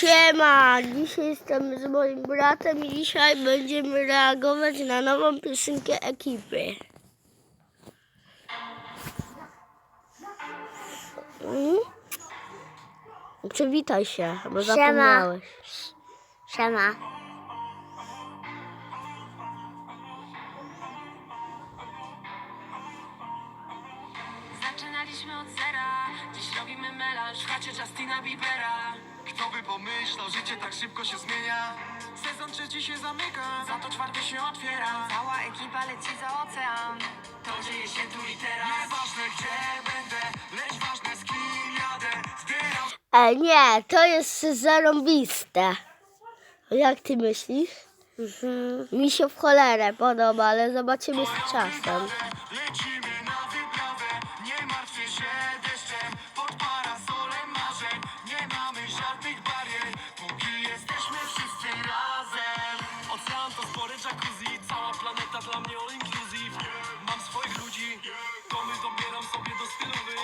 Siema, dzisiaj jestem z moim bratem i dzisiaj będziemy reagować na nową piosenkę ekipy. Mm? Przywitaj się, bo Siema. zapomniałeś. Siema. Zaczynaliśmy od zera, dziś robimy melanż w chacie Justina Biebera. Kto by pomyślał, życie tak szybko się zmienia Sezon trzeci się zamyka, za to czwarty się otwiera. Cała ekipa leci za ocean, to dzieje się tu i teraz. Nieważne gdzie będę, lecz ważne z kim jadę Zbieram E, nie, to jest zarąbiste. Jak ty myślisz? Mhm. Mi się w cholerę podoba, ale zobaczymy z czasem. Planeta dla mnie all inclusive. Mam swoich ludzi, domy dobieram sobie do stylowy.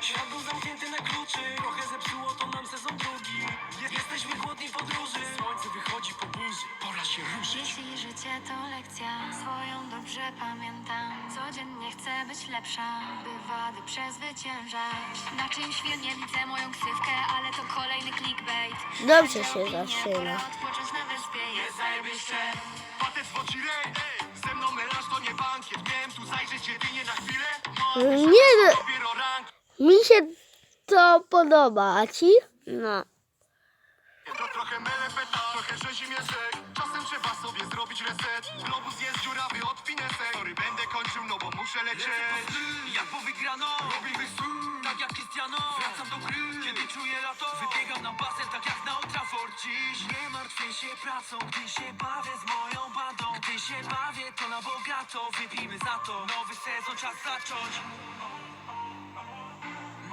Świat był zamknięty na kluczy, trochę zepsuło to nam sezon drugi. Je- Jesteśmy głodni podróży, słońce wychodzi po burzy, pora się ruszyć. Jeśli życie to lekcja, swoją dobrze pamiętam. Codziennie chcę być lepsza, by wady przezwyciężać. Na czymś nie widzę moją ksywkę, ale to kolejny clickbait. Dobrze się Opinie, zaczyna. Pora odpocząć na wyspie, jest zajebiście. W oczy rej nie No mi się to podoba, a ci? No. To trochę melepeta, trochę Czasem trzeba sobie zrobić reset. Globus jest dziurawy od finesek Sorry, będę kończył, no bo muszę lecieć. Jak po wygrano, robimy sum, tak jak Cristiano. Wracam do gry, kiedy czuję lato. Wybiegam na basen, tak jak na Old Trafford Dziś. Nie martwię się pracą, gdy się bawię z moją bandą. Gdy się bawię, to na bogato, wypijmy za to. Nowy sezon, czas zacząć.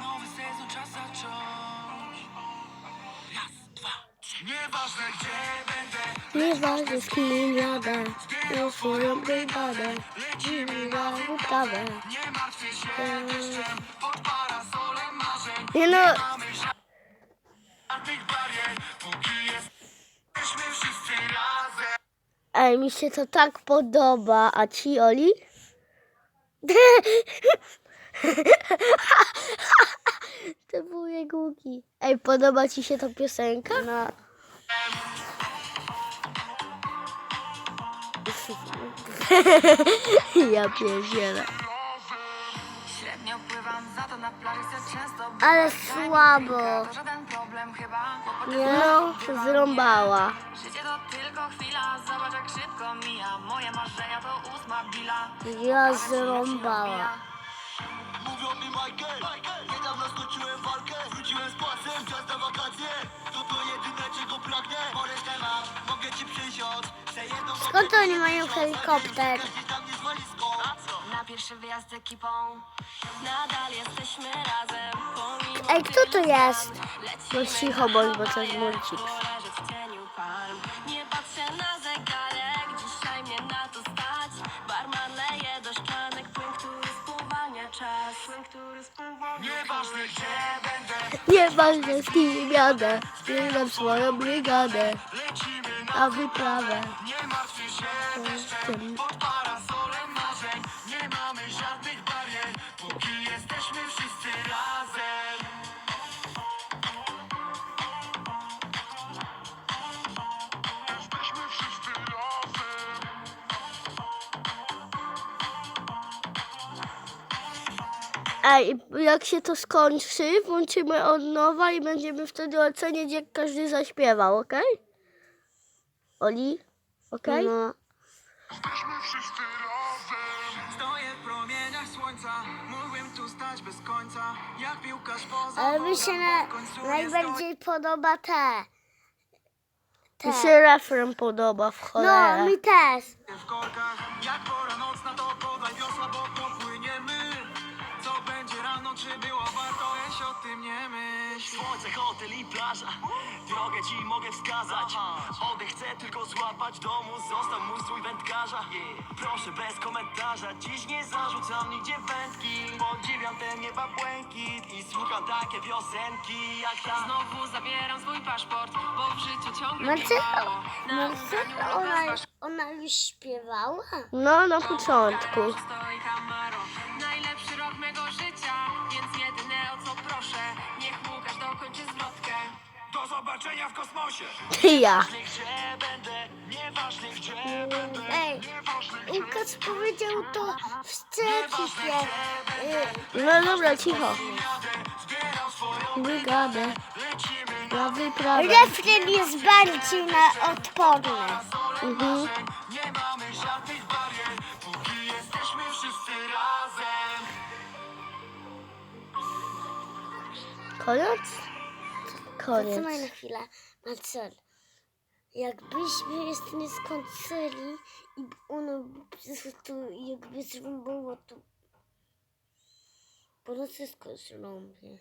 Nowy sezon, czas zacząć. Raz, dwa, trzy. Nieważne gdzie będę Nieważne z kim jadę, na swoją brygadę. Lecimy na wyprawę. Nie martwię się deszczem Pod parasolem marzeń Nie no, Mamy żadnych barier Póki jesteśmy wszyscy razem ej, mi się to tak podoba, a ci, Oli? To były głuki. Ej, podoba ci się ta piosenka? No. często być. Ale mi słabo. Nie no, bywa zrąbała. Ja zrąbała. Mówią mi Michael. Niedawno skończyłem walkę Wróciłem z płacem, czas na wakacje. To to jedyne czego pragnę. Bo resztę mam, mogę ci przysiąc. Chcę jedną Skąd oni mają helikopter? Na pierwszy wyjazd z ekipą. Nadal jesteśmy razem. Pomimo Ej, kto to jest? No cicho bądź, bo to jest Nieważne z kim jadę, zbieram swoją brygadę na wyprawę. Ej, jak się to skończy, włączymy od nowa i będziemy wtedy oceniać, jak każdy zaśpiewał, okej? Oli? Okej? No. Jesteśmy wszyscy razem Stoję w promieniach słońca Mógłbym tu stać bez końca Jak piłkarz poza Ale mi się na, najbardziej podoba te. Te. Mi się refren podoba w No, cholerę. mi też. w korkach Jak pora nocna to podaj wiosła, bo Czy było warto, ja o tym nie myśl. Słońce, hotel i plaża. Drogę ci mogę wskazać. Oddech chcę tylko złapać domu. Został mój strój wędkarza. Proszę bez komentarza. Dziś nie zarzucam nigdzie wędki. Podziwiam ten nieba błękit I słucham takie piosenki Jak ta. Znowu zabieram swój paszport, bo w życiu ciągle Marce, bywało. Na ubraniu ona, ona już śpiewała? No, na początku. Stoi Camaro. Najlepszy rok mego życia, zobaczenia w kosmosie Ja. Ej, Łukasz powiedział to w sklepie. No dobra, cicho. Brygadę. Na wyprawę. Refren jest bardziej na odporny. Mhm. Nie mamy żadnych barier Póki jesteśmy wszyscy razem Koniec? Zatrzymaj Koniec. na chwilę. Marcel, jakbyśmy jeszcze nie skończyli i ono to jakby zrąbało to... Bo no wszystko zrobię.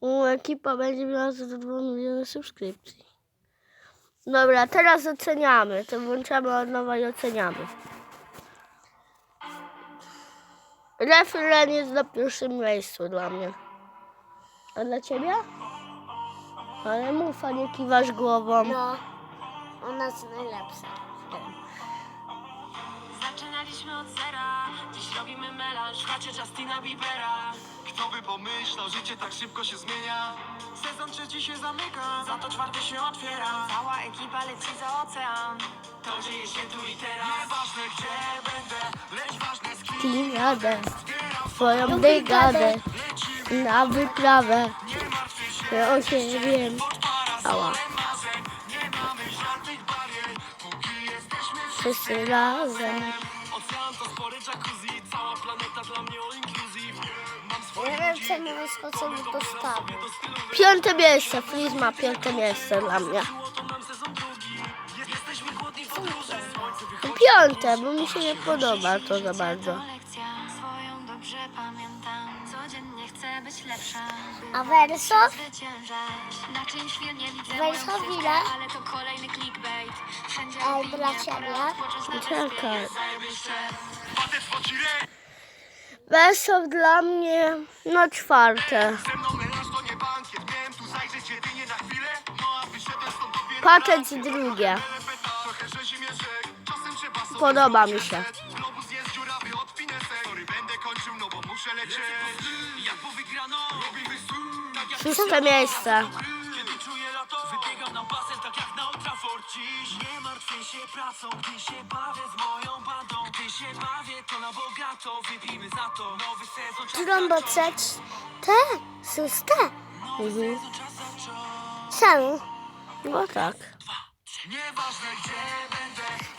U, ekipa będzie miała za 2 miliony subskrypcji. Dobra, teraz oceniamy. To włączamy od nowa i oceniamy. Refren jest na pierwszym miejscu dla mnie. A dla ciebie? Ale mów, a nie kiwasz głową. No, ona jest najlepsza. Zaczynaliśmy od zera, dziś robimy melanż, Słuchajcie Justina Biebera Kto by pomyślał, życie tak szybko się zmienia Sezon trzeci się zamyka Za to czwarty się otwiera cała ekipa leci za ocean. To dzieje się tu i teraz Nieważne gdzie będę Lecz ważne z kim Kim jadę? Swoją brygadę. Na wyprawę. Ja o się wiem. Ała. Nie Póki jesteśmy Wszyscy razem. Ocean to spory jacuzzi Cała planeta dla mnie all inclusive Mam swoje Nie wiem, czemu wyskoczył do stawu. Piąte miejsce. Fliz ma piąte miejsce dla mnie. Piąte, bo mi się nie podoba to za bardzo. Chcę być lepsza. A werso? Zwyciężać. Na czymś nie widzę moją ale to kolejny clickbait. Wszędzie Ej, opinie, dla ciebie. Czekaj. Zajebiście. Wesoł dla mnie na czwarte. Ze mną melanż to nie bankiet Miałem tu zajrzeć jedynie na chwilę No a wyszedłem stąd dopiero Patent drugie. Czasem trzeba sobie Podoba mi się. Szóste miejsce. Kiedy czuję lato Wybiegam na basen tak jak na Old dziś Nie martwię się pracą Gdy się bawię z moją bandą Gdy się bawię to na bogato Wypijmy za to Nowy sezon czas trzeć. Te, szóste. Zacząć Czemu? No tak. Nieważne gdzie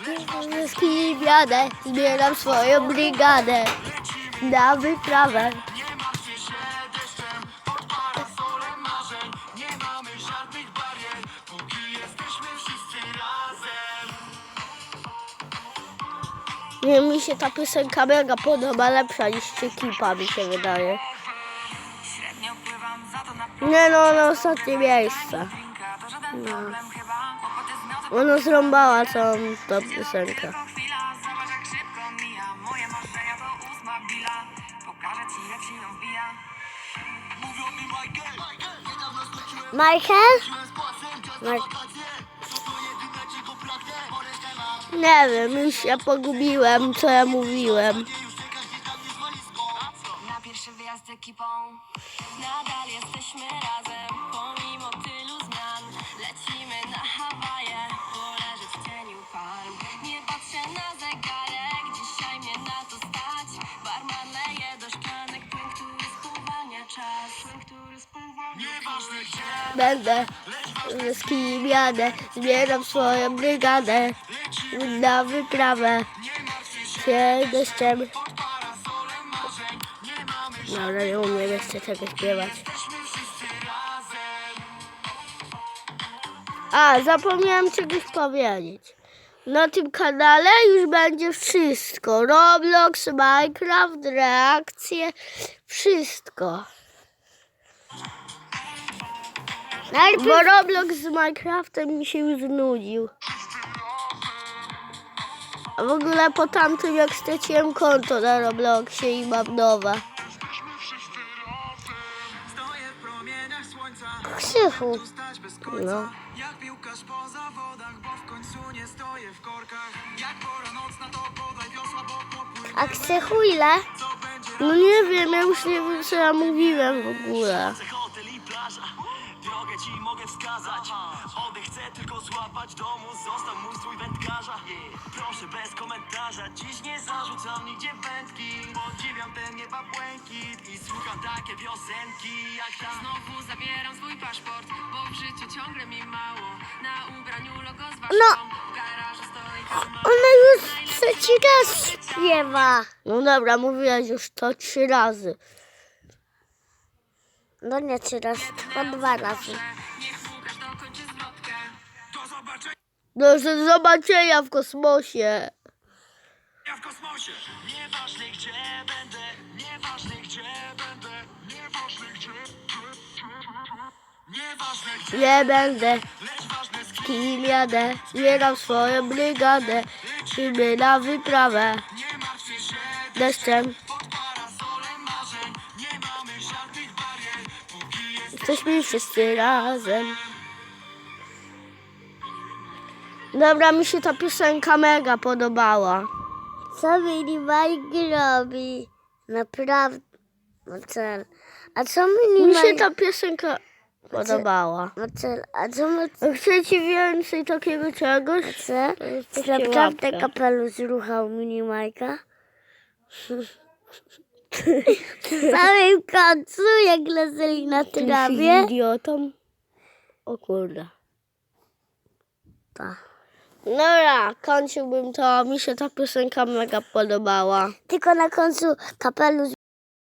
będę Z kim jadę, zbieram swoją brygadę. Na wyprawę. Nie, mi się ta piosenka mega podoba, lepsza niż Ciekipa mi się wydaje. Nie no, na ostatnie miejsce. miodem Ona zrąbała całą tą piosenkę. tylko chwila. Nie wiem, już się pogubiłem, co ja mówiłem. Na pierwszy wyjazd z ekipą Nadal jesteśmy razem Pomimo tylu zmian. Lecimy na Hawaje Poleżeć w cieniu palm Nie patrzę na zegarek Dzisiaj mnie na to stać. Barman leje do szklanek Płyn, który spowalnia czas. Płyn, który spowalnia Nieważne gdzie. Będę z kim jadę, zbieram swoją brygadę. Na wyprawę. Się deszczem. Dobra, nie umiem jeszcze tego śpiewać. A, zapomniałam czegoś powiedzieć. Na tym kanale już będzie wszystko. Roblox, Minecraft, reakcje, wszystko. Najpierw Bo Roblox z Minecraftem mi się już znudził. A w ogóle po tamtym jak straciłem konto na Robloxie i mam nowe. Krzychu. No. Jak piłkarz po zawodach Bo w końcu nie stoję w korkach Jak pora nocna to podaj wiosła Bo A Krzychu ile? No nie wiem, ja już nie wiem co ja mówiłem w ogóle. Komentarza Dziś nie zarzucam nigdzie wędki Podziwiam ten nieba błękit I słucham takie piosenki Jak ta Znowu zabieram swój paszport, bo w życiu ciągle mi mało. Na ubraniu logo z No. w garażu stoi kama. Ona już trzeci raz śpiewa. No dobra, mówiłaś już to trzy razy. No nie trzy razy, tylko dwa razy. Niech Łukasz dokończy zwrotkę. Do zobaczenia w kosmosie. W kosmosie Nieważne gdzie będę Nieważne gdzie będę Nieważne gdzie Nieważne gdzie Nie będę, Lecz ważne z kim kim jadę. Zbieram swoją brygadę. Lecimy na wyprawę. Nie martwcie się Deszczem. Pod parasolem marzeń Nie mamy żadnych barier Póki jest Jesteśmy wszyscy razem. Dobra, mi się ta piosenka mega podobała. Co mini Mike robi? Naprawdę. Marcel. A co mini Mi się ta piosenka podobała. Marcel, a co my... Chcecie więcej takiego czegoś? Chce? Zostawcie Naprawdę kapelusz zruchał mini Majka? W samym końcu, jak leżeli na trawie. idiotą? O kurde. Tak. Dobra, kończyłbym to. Mi się ta piosenka mega podobała. Tylko na końcu kapelusz